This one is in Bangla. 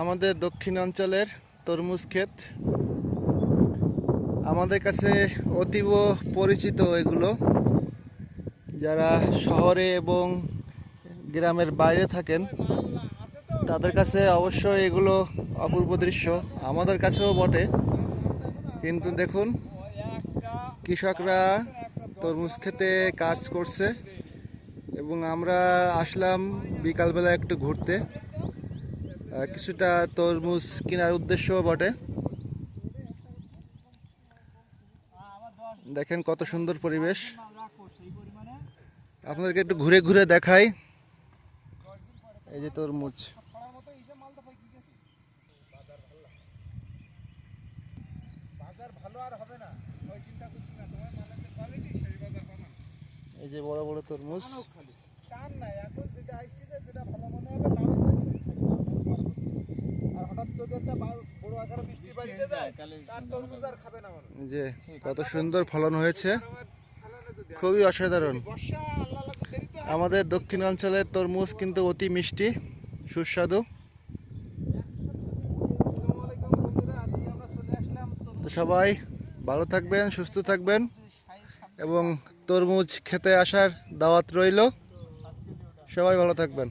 আমাদের দক্ষিণ অঞ্চলের তরমুজ ক্ষেত। আমাদের কাছে অতীব পরিচিত এগুলো। যারা শহরে এবং গ্রামের বাইরে থাকেন, তাদের কাছে অবশ্যই এগুলো অপূর্ব দৃশ্য। আমাদের কাছেও বটে। কিন্তু দেখুন, কৃষকরা তরমুজ খেতে কাজ করছে এবং আমরা আসলাম বিকালবেলা একটু ঘুরতে। কিছুটা তরমুজ কেনার উদ্দেশ্যও বটে। দেখেন কত সুন্দর পরিবেশ। আপনাদেরকে একটু ঘুরে ঘুরে দেখাই। এই যে তরমুজ। এই যে বড় বড় তরমুজ। নাই এখন যেটা যেটা ভালো যে কত সুন্দর ফলন হয়েছে। খুবই অসাধারণ। আমাদের দক্ষিণ অঞ্চলের তরমুজ কিন্তু অতি মিষ্টি সুস্বাদু। তো সবাই ভালো থাকবেন সুস্থ থাকবেন এবং তরমুজ খেতে আসার দাওয়াত রইল। সবাই ভালো থাকবেন।